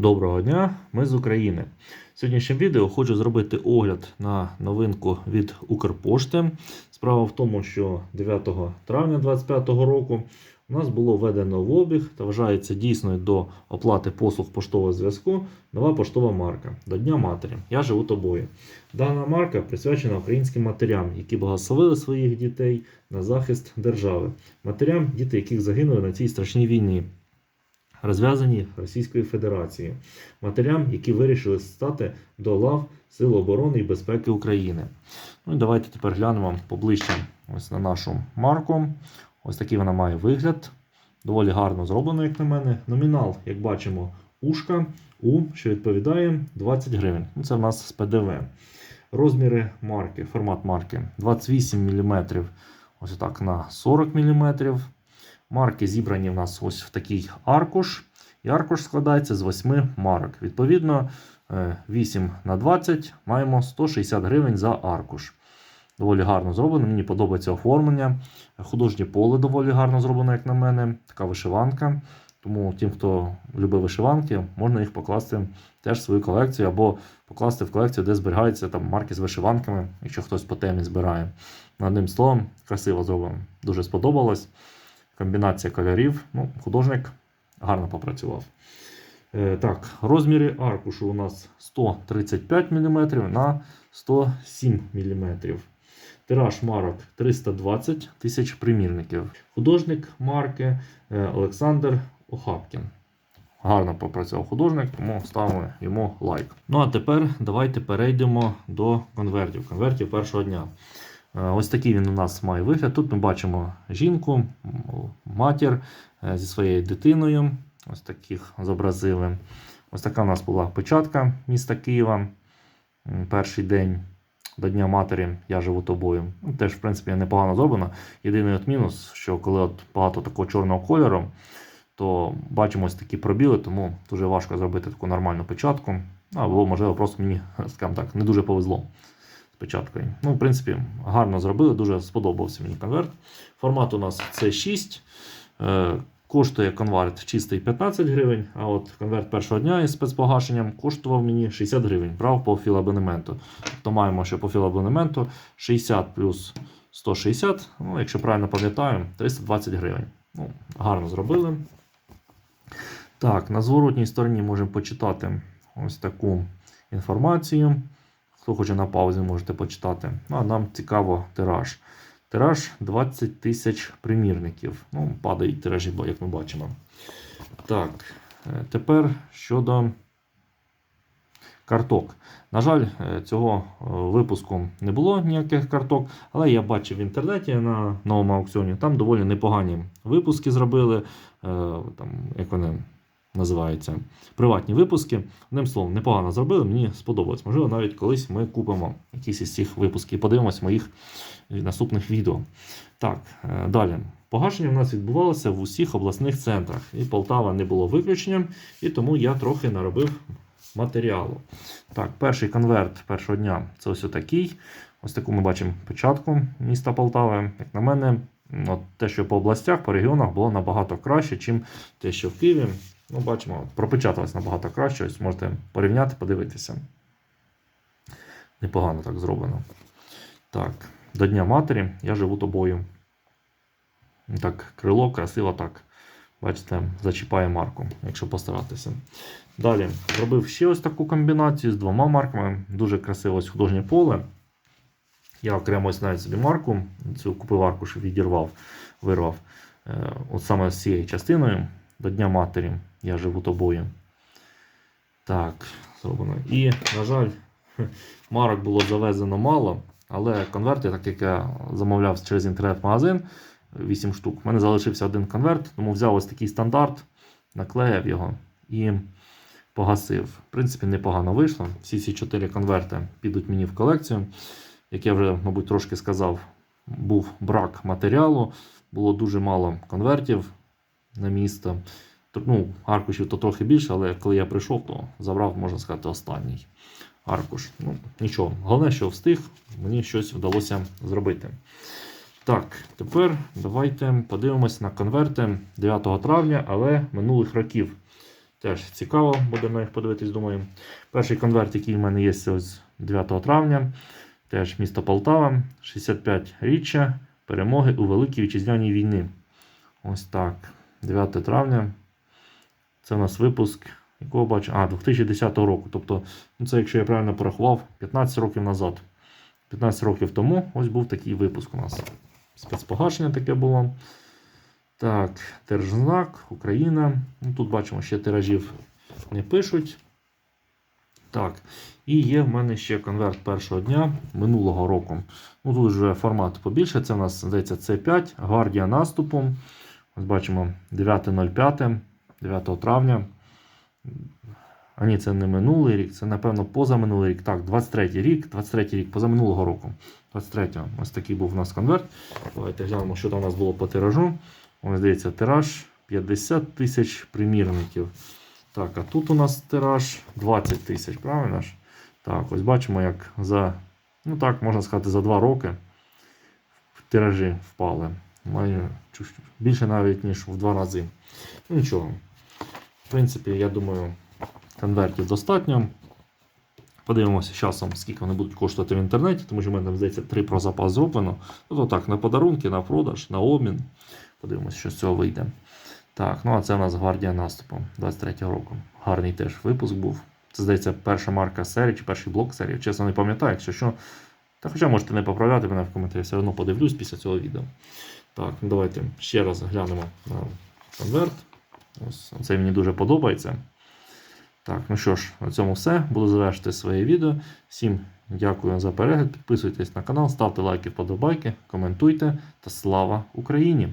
Доброго дня, ми з України. В сьогоднішнім відео хочу зробити огляд на новинку від Укрпошти. Справа в тому, що 9 травня 2025 року у нас було введено в обіг та вважається дійсною до оплати послуг поштового зв'язку нова поштова марка до Дня Матері. Я живу тобою. Дана марка присвячена українським матерям, які благословили своїх дітей на захист держави, матерям, діти яких загинули на цій страшній війні розв'язані Російською Федерацією, матерям, які вирішили стати до лав Сил оборони і безпеки України. Ну і давайте тепер глянемо поближче ось на нашу марку. Ось такий вона має вигляд. Доволі гарно зроблено, як на мене. Номінал, як бачимо, ушка У, що відповідає 20 гривень. Ну, Це в нас з ПДВ. Розміри марки, формат марки 28 мм. Ось так на 40 мм. Марки зібрані в нас ось в такий аркуш. І аркуш складається з 8 марок. Відповідно, е, 8 на 20 маємо 160 гривень за аркуш. Доволі гарно зроблено. Мені подобається оформлення. Художнє поле доволі гарно зроблено, як на мене. Така вишиванка. Тому тим, хто любить вишиванки, можна їх покласти теж в свою колекцію, або покласти в колекцію, де зберігаються там марки з вишиванками, якщо хтось по темі збирає. Одним словом, красиво зроблено. Дуже сподобалось комбінація кольорів. Ну, Художник гарно попрацював. Е, так, розміри аркушу у нас 135 мм на 107 мм. Тираж марок 320 тисяч примірників. Художник марки е, Олександр Охапкін. Гарно попрацював художник, тому ставимо йому лайк. Ну а тепер давайте перейдемо до конвертів. Конвертів першого дня. Е, Ось такий він у нас має вигляд. Тут ми бачимо жінку, матір е, зі своєю дитиною. Ось таких зобразили. Ось така у нас була печатка міста Києва. Перший день до Дня Матері я живу тобою. Ну, Теж, в принципі, непогано зроблено. Єдиний от мінус, що коли от багато такого чорного кольору, то бачимо ось такі пробіли, тому дуже важко зробити таку нормальну печатку. Або, можливо, просто мені, скажімо так, не дуже повезло печаткою. Ну, в принципі, гарно зробили, дуже сподобався мені конверт. Формат у нас C6. Е, коштує конверт чистий 15 гривень, а от конверт першого дня із спецпогашенням коштував мені 60 гривень. Брав по філабонементу. Тобто маємо, що по філабонементу 60 плюс 160, ну, якщо правильно пам'ятаю, 320 гривень. Ну, гарно зробили. Так, на зворотній стороні можемо почитати ось таку інформацію. Хоче на паузі, можете почитати. Ну, а нам цікаво тираж. Тираж 20 тисяч примірників. Ну, падають тиражі, як ми бачимо. Так, е, тепер щодо карток. На жаль, е, цього е, випуску не було ніяких карток, але я бачив в інтернеті на новому аукціоні. Там доволі непогані випуски зробили. Там, як вони називаються, приватні випуски. Одним словом, непогано зробили, мені сподобалось. Можливо, навіть колись ми купимо якісь із цих випусків і подивимось моїх наступних відео. Так, е, далі. Погашення в нас відбувалося в усіх обласних центрах. І Полтава не було виключенням, і тому я трохи наробив матеріалу. Так, перший конверт першого дня це ось отакий. Ось таку ми бачимо печатку міста Полтави. Як на мене, от те, що по областях, по регіонах було набагато краще, ніж те, що в Києві. Ну, бачимо, пропечаталось набагато краще. Ось можете порівняти, подивитися. Непогано так зроблено. Так, до Дня Матері я живу тобою. Так, крило красиво так. Бачите, зачіпає марку, якщо постаратися. Далі зробив ще ось таку комбінацію з двома марками. Дуже красиве ось художнє поле. Я окремо ось навіть собі марку, цю купив аркуш, відірвав, вирвав. Е, От саме з цією частиною до Дня Матері я живу тобою. Так, зроблено. І, на жаль, марок було завезено мало, але конверти, так як я замовляв через інтернет-магазин 8 штук, в мене залишився один конверт, тому взяв ось такий стандарт, наклеїв його і погасив. В принципі, непогано вийшло. Всі ці 4 конверти підуть мені в колекцію. Як я вже, мабуть, трошки сказав, був брак матеріалу, було дуже мало конвертів на місто. Ну, аркушів то трохи більше, але коли я прийшов, то забрав, можна сказати, останній аркуш. Ну, нічого. Головне, що встиг, мені щось вдалося зробити. Так, тепер давайте подивимось на конверти 9 травня, але минулих років. Теж цікаво, буде на них подивитись, думаю. Перший конверт, який в мене є, ось 9 травня. Теж місто Полтава, 65 річчя перемоги у Великій Вітчизняній війни. Ось так. 9 травня. Це у нас випуск, якого бачу, а, 2010 року. Тобто, ну це, якщо я правильно порахував, 15 років назад. 15 років тому ось був такий випуск у нас. Спецпогашення таке було. Так, держзнак, Україна. Ну, тут бачимо, ще тиражів не пишуть. Так, і є в мене ще конверт першого дня минулого року. Ну, тут вже формат побільше. Це у нас здається C5, гвардія наступом. Ось бачимо 9.05, 9 травня. А ні, це не минулий рік, це, напевно, позаминулий рік. Так, 23 рік, 23 рік, позаминулого року. 23-го. Ось такий був у нас конверт. Давайте глянемо, що там у нас було по тиражу. Ось здається, тираж 50 тисяч примірників. Так, а тут у нас тираж 20 тисяч, правильно ж? Так, ось бачимо, як за, ну так, можна сказати, за 2 роки тиражі впали. Більше навіть, ніж в 2 рази. Ну нічого. В принципі, я думаю, конвертів достатньо. Подивимося часом, скільки вони будуть коштувати в інтернеті, тому що в мене здається, 3 про запас зроблено. Тобто так, на подарунки, на продаж, на обмін. Подивимося, що з цього вийде. Так, ну а це у нас гвардія наступу 23-го року. Гарний теж випуск був. Це здається перша марка серії чи перший блок серії. Чесно, не пам'ятаю, якщо що. Та хоча можете не поправляти мене в коментарі, все одно подивлюсь після цього відео. Так, ну давайте ще раз глянемо на конверт. Ось це мені дуже подобається. Так, ну що ж, на цьому все. Буду завершити своє відео. Всім дякую за перегляд. Підписуйтесь на канал, ставте лайки, вподобайки, коментуйте та слава Україні!